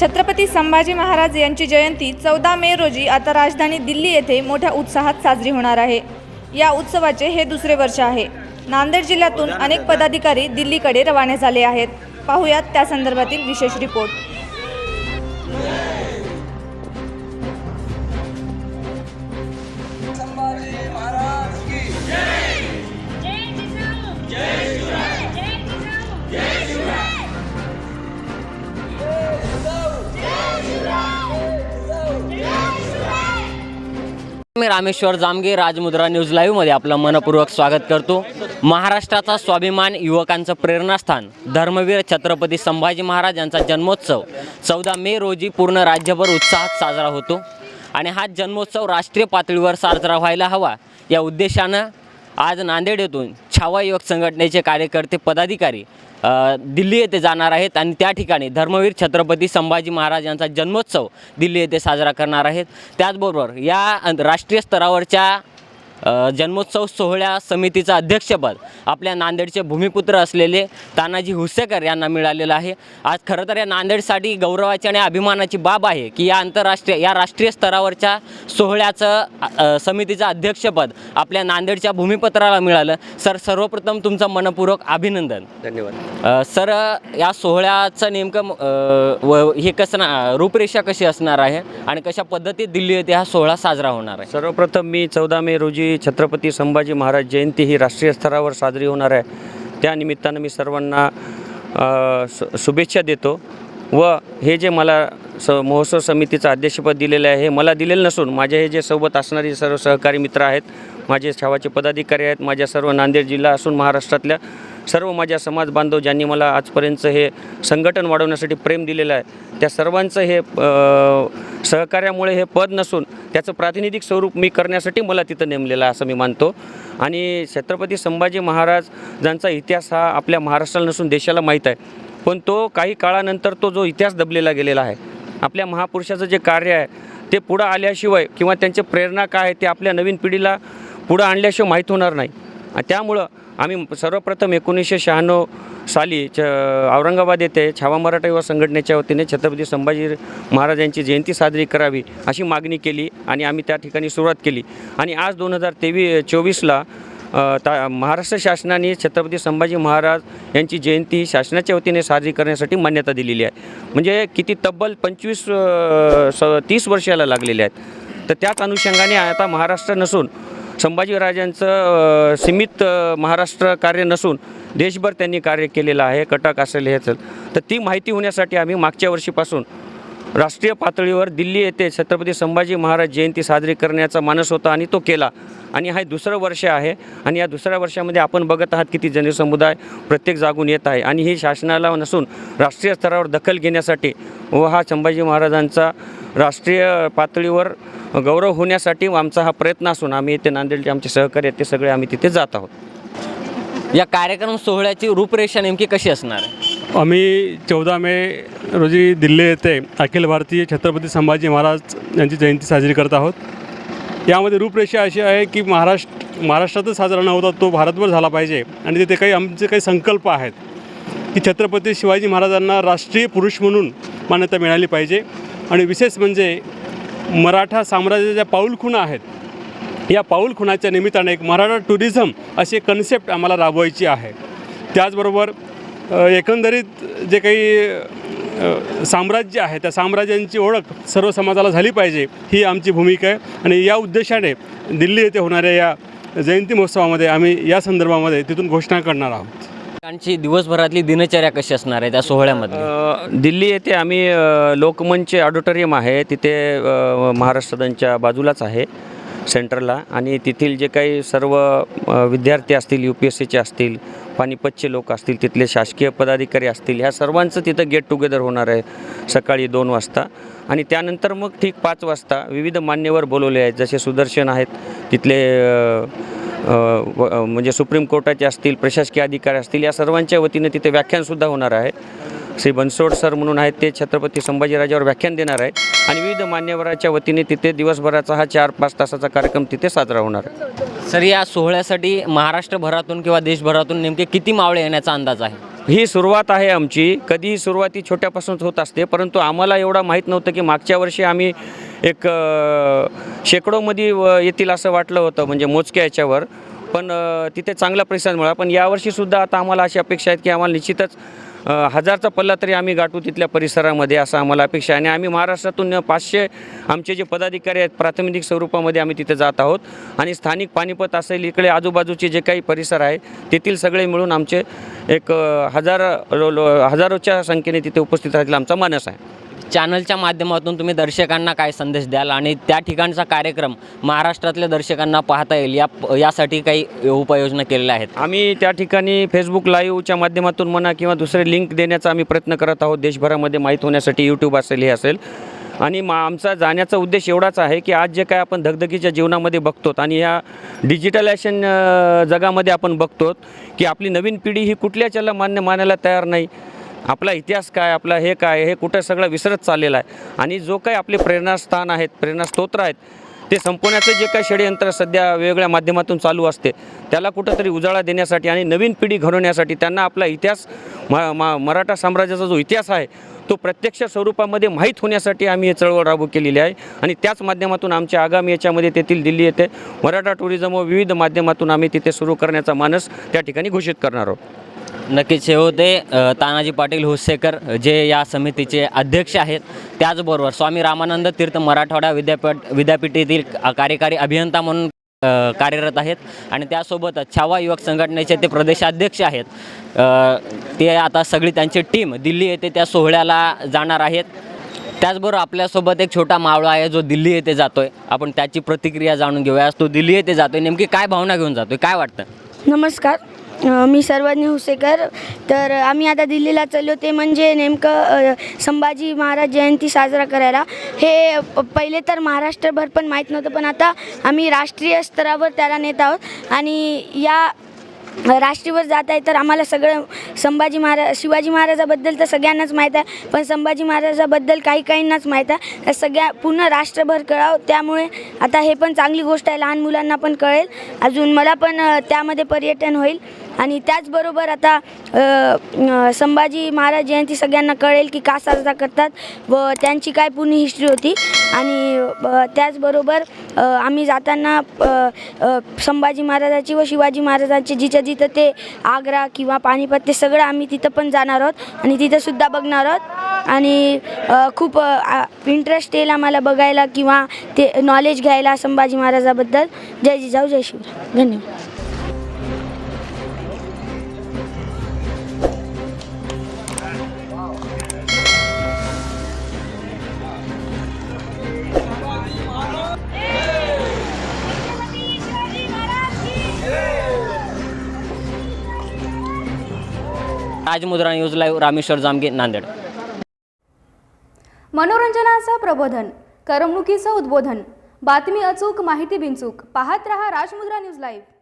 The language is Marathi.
छत्रपती संभाजी महाराज यांची जयंती चौदा मे रोजी आता राजधानी दिल्ली येथे मोठ्या उत्साहात साजरी होणार आहे. या उत्सवाचे हे दुसरे वर्ष आहे. नांदेड जिल्ह्यातून अनेक पदाधिकारी दिल्लीकडे रवाना झाले आहेत. पाहुयात त्या संदर्भातील विशेष रिपोर्ट. रामेश्वर जामगे राजमुद्रा न्यूज लाईव्हमध्ये आपलं मनपूर्वक स्वागत करतो. महाराष्ट्राचा स्वाभिमान युवकांचं प्रेरणास्थान. धर्मवीर छत्रपती संभाजी महाराज यांचा जन्मोत्सव चौदा मे रोजी पूर्ण राज्यभर उत्साहात साजरा होतो. आणि हा जन्मोत्सव राष्ट्रीय पातळीवर साजरा व्हायला हवा या उद्देशानं आज नांदेड येथून छावा युवक संघटनेचे कार्यकर्ते पदाधिकारी दिल्ली येथे जाणार आहेत आणि त्या ठिकाणी धर्मवीर छत्रपती संभाजी महाराज यांचा जन्मोत्सव दिल्ली येथे साजरा करणार आहेत. त्याचबरोबर या राष्ट्रीय स्तरावरच्या जन्मोत्सव सोहळ्या समितीचं अध्यक्षपद आपल्या नांदेडचे भूमिपुत्र असलेले तानाजी हुसेकर यांना मिळालेलं आहे. आज खरं तर या नांदेडसाठी गौरवाची आणि अभिमानाची बाब आहे की या आंतरराष्ट्रीय या राष्ट्रीय स्तरावरच्या सोहळ्याचं समितीचं अध्यक्षपद आपल्या नांदेडच्या भूमिपत्राला मिळालं. सर सर्वप्रथम तुमचं मनपूर्वक अभिनंदन. धन्यवाद. सर या सोहळ्याचं नेमकं व हे कसं ना रूपरेषा कशी असणार आहे आणि कशा पद्धतीत दिल्ली येथे हा सोहळा साजरा होणार आहे? सर्वप्रथम मी चौदा मे रोजी छत्रपती संभाजी महाराज जयंती ही राष्ट्रीय स्तरावर साजरी होणार आहे. त्यानिमित्तानं मी सर्वांना शुभेच्छा देतो. व हे जे मला स महोत्सव समितीचं अध्यक्षपद दिलेलं आहे हे मला दिलेलं नसून माझे हे जे सोबत असणारे सर्व सहकारी मित्र आहेत माझे छावाचे पदाधिकारी आहेत माझ्या सर्व नांदेड जिल्हा असून महाराष्ट्रातल्या सर्व माझ्या समाज बांधव ज्यांनी मला आजपर्यंत हे संघटन वाढवण्यासाठी प्रेम दिलेलं आहे त्या सर्वांचं हे सहकार्यामुळे हे पद नसून त्याचं प्रातिनिधिक स्वरूप मी करण्यासाठी मला तिथं नेमलेलं आहे असं मी मानतो. आणि छत्रपती संभाजी महाराज ज्यांचा इतिहास हा आपल्या महाराष्ट्राला नसून देशाला माहीत आहे पण तो काही काळानंतर तो जो इतिहास दबलेला गेलेला आहे आपल्या महापुरुषाचं जे कार्य आहे ते पुढं आल्याशिवाय किंवा त्यांचे प्रेरणा काय आहे ते आपल्या नवीन पिढीला पुढं आणल्याशिवाय माहीत होणार नाही. त्यामुळं आम्ही सर्वप्रथम एकोणीसशे शहाण्णव साली च औरंगाबाद येथे छावा मराठा युवा संघटनेच्या वतीने छत्रपती संभाजी महाराज यांची जयंती साजरी करावी अशी मागणी केली आणि आम्ही त्या ठिकाणी सुरुवात केली. आणि आज दोन हजार तेवी चोवीसला ता महाराष्ट्र शासनाने छत्रपती संभाजी महाराज यांची जयंती शासनाच्या वतीने साजरी करण्यासाठी मान्यता दिलेली आहे. म्हणजे किती तब्बल पंचवीस स तीस वर्षाला लागलेले आहेत. तर त्याच अनुषंगाने आता महाराष्ट्र नसून संभाजीराजांचं सीमित महाराष्ट्र कार्य नसून देशभर त्यांनी कार्य केलेलं आहे कटक असेल हे असेल. तर ती माहिती होण्यासाठी आम्ही मागच्या वर्षीपासून राष्ट्रीय पातळीवर दिल्ली येथे छत्रपती संभाजी महाराज जयंती साजरी करण्याचा मानस होता आणि तो केला. आणि हा दुसरं वर्ष आहे. आणि या दुसऱ्या वर्षामध्ये आपण बघत आहात किती जनसमुदाय प्रत्येक जागून येत आहे. आणि ही शासनाला नसून राष्ट्रीय स्तरावर दखल घेण्यासाठी व हा संभाजी महाराजांचा राष्ट्रीय पातळीवर गौरव होण्यासाठी आमचा हा प्रयत्न असून आम्ही इथे नांदेडचे आमचे सहकारी आहेत ते सगळे आम्ही तिथे जात आहोत. या कार्यक्रम सोहळ्याची रूपरेषा नेमकी कशी असणार? आहे आम्ही चौदा मे रोजी दिल्ली येथे अखिल भारतीय छत्रपती संभाजी महाराज यांची जयंती साजरी करत आहोत. यामध्ये रूपरेषा अशी आहे की महाराष्ट्र महाराष्ट्रातच साजरा न होता तो भारतभर झाला पाहिजे आणि तिथे काही आमचे काही संकल्प आहेत की छत्रपती शिवाजी महाराजांना राष्ट्रीय पुरुष म्हणून मान्यता मिळाली पाहिजे. आणि विशेष म्हणजे मराठा साम्राज्याच्या ज्या पाऊलखुणा आहेत या पाऊलखुणाच्या निमित्ताने एक मराठा टुरिझम अशी कन्सेप्ट आम्हाला राबवायची आहे. त्याचबरोबर एकंदरीत जे काही साम्राज्य आहे त्या साम्राज्यांची ओळख सर्व समाजाला झाली पाहिजे ही आमची भूमिका आहे. आणि या उद्देशाने दिल्ली येथे होणाऱ्या या जयंती महोत्सवामध्ये आम्ही या संदर्भामध्ये तिथून घोषणा करणार आहोत. त्यांची दिवसभरातली दिनचर्या कशी असणार आहे त्या सोहळ्यामध्ये दिल्ली येथे आम्ही लोकमंच ऑडिटोरियम आहे तिथे अ, महाराष्ट्र सदनच्या बाजूलाच आहे. सेंटरला आणि तेथील जे काही सर्व विद्यार्थी असतील यू पी एस सीचे असतील पानिपतचे लोक असतील तिथले शासकीय पदाधिकारी असतील ह्या सर्वांचं तिथं गेट टुगेदर होणार आहे सकाळी दोन वाजता. आणि त्यानंतर मग ठीक पाच वाजता विविध मान्यवर बोलवले आहेत जसे सुदर्शन आहेत तिथले व- म्हणजे सुप्रीम कोर्टाचे असतील प्रशासकीय अधिकारी असतील या सर्वांच्या वतीने तिथे व्याख्यानसुद्धा होणार आहे. श्री बनसोड सर म्हणून आहेत ते छत्रपती संभाजीराजावर व्याख्यान देणार आहेत. आणि विविध मान्यवराच्या वतीने तिथे दिवसभराचा हा चार पाच तासाचा कार्यक्रम तिथे साजरा होणार आहे. सर या सोहळ्यासाठी महाराष्ट्रभरातून किंवा देशभरातून नेमके किती मावळे येण्याचा अंदाज आहे? ही सुरुवात आहे आमची. कधीही सुरुवाती छोट्यापासून होत असते परंतु आम्हाला एवढा माहीत नव्हतं की मागच्या वर्षी आम्ही एक शेकडोमध्ये येतील असं वाटलं होतं म्हणजे मोजक्या याच्यावर. पण तिथे चांगला प्रतिसाद मिळाला. पण यावर्षीसुद्धा आता आम्हाला अशी अपेक्षा आहेत की आम्हाला निश्चितच हजारचा पल्ला तरी आम्ही गाठू तिथल्या परिसरामध्ये असं आम्हाला अपेक्षा आहे. आणि आम्ही महाराष्ट्रातून पाचशे आमचे जे पदाधिकारी आहेत प्राथमिक स्वरूपामध्ये आम्ही तिथे जात आहोत. आणि स्थानिक पानिपत असेल इकडे आजूबाजूचे जे काही परिसर आहे तेथील सगळे मिळून आमचे एक हजार लो- हजारोच्या संख्येने तिथे उपस्थित राहतील आमचा मानस आहे. चॅनलच्या माध्यमातून तुम्ही दर्शकांना काय संदेश द्याल आणि त्या ठिकाणचा कार्यक्रम महाराष्ट्रातल्या दर्शकांना पाहता येईल या यासाठी काही उपाययोजना केलेल्या आहेत? आम्ही त्या ठिकाणी फेसबुक लाईव्हच्या माध्यमातून म्हणा किंवा दुसरे लिंक देण्याचा आम्ही प्रयत्न करत आहोत. देशभरामध्ये माहीत होण्यासाठी यूट्यूब असेल हे असेल. आणि मा आमचा जाण्याचा उद्देश एवढाच आहे की आज जे काय आपण धगधगीच्या जीवनामध्ये बघतो आणि या डिजिटलायझेशन जगामध्ये आपण बघतो की आपली नवीन पिढी ही कुठल्याच्याला मान्य मानायला तयार नाही. आपला इतिहास काय आपला हे काय हे कुठं सगळं विसरत चाललेलं आहे. आणि जो काही आपले प्रेरणास्थान आहेत प्रेरणास्तोत्र आहेत ते संपवण्याचं जे काही षडयंत्र सध्या वेगवेगळ्या माध्यमातून चालू असते त्याला कुठंतरी उजाळा देण्यासाठी आणि नवीन पिढी घडवण्यासाठी त्यांना आपला इतिहास म मा मराठा साम्राज्याचा जो इतिहास आहे तो प्रत्यक्ष स्वरूपामध्ये माहीत होण्यासाठी आम्ही हे चळवळ राबू केलेली आहे. आणि त्याच माध्यमातून आमच्या आगामी याच्यामध्ये तेथील दिल्ली येथे मराठा टुरिझम व विविध माध्यमातून आम्ही तिथे सुरू करण्याचा मानस त्या ठिकाणी घोषित करणार आहोत. नक्कीच हे होते तानाजी पाटील हुसेकर जे या समितीचे अध्यक्ष आहेत त्याचबरोबर स्वामी रामानंद तीर्थ मराठवाडा विद्यापीठ विद्यापीठातील कार्यकारी अभियंता म्हणून कार्यरत आहेत. आणि त्यासोबतच छावा युवक संघटनेचे ते प्रदेशाध्यक्ष आहेत. ते आता सगळी त्यांची टीम दिल्ली येथे त्या सोहळ्याला जाणार आहेत. त्याचबरोबर आपल्यासोबत एक छोटा मावळा आहे जो दिल्ली येथे जातोय. आपण त्याची प्रतिक्रिया जाणून घेऊया. तो दिल्ली येथे जातोय. नेमकी काय भावना घेऊन जातोय? काय वाटतं? नमस्कार. मी सर्वज्ञ हुसेकर. तर आम्ही आता दिल्लीला चाललो ते म्हणजे नेमकं संभाजी महाराज जयंती साजरा करायला. हे प- पहिले तर महाराष्ट्रभर पण माहीत नव्हतं पण आता आम्ही राष्ट्रीय स्तरावर त्याला नेत आहोत. आणि या राष्ट्रीयवर जात आहे तर आम्हाला सगळं संभाजी महाराज शिवाजी महाराजाबद्दल तर सगळ्यांनाच माहीत आहे पण संभाजी महाराजाबद्दल काही काहींनाच माहीत आहे. तर सगळ्या पूर्ण राष्ट्रभर कळावं त्यामुळे आता हे पण चांगली गोष्ट आहे लहान मुलांना पण कळेल. अजून मला पण त्यामध्ये पर्यटन होईल. आणि त्याचबरोबर आता संभाजी महाराज जयंती सगळ्यांना कळेल की का साजरा करतात व त्यांची काय पूर्ण हिस्ट्री होती. आणि त्याचबरोबर आम्ही जाताना संभाजी महाराजाची व शिवाजी महाराजांची जिथं जिथं ते आग्रा किंवा पानिपत ते सगळं आम्ही तिथं पण जाणार आहोत आणि तिथंसुद्धा बघणार आहोत. आणि खूप इंटरेस्ट येईल आम्हाला बघायला किंवा ते नॉलेज घ्यायला संभाजी महाराजाबद्दल. जय जिजाऊ जय शिवराय. धन्यवाद. Rajmudra news live Rameshwar Jamge Nanded. मनोरंजनाचं प्रबोधन करमणुकीचं उद्बोधन. बातमी अचूक माहिती बिनचूक. पाहत रहा राजमुद्रा न्यूज लाईव्ह.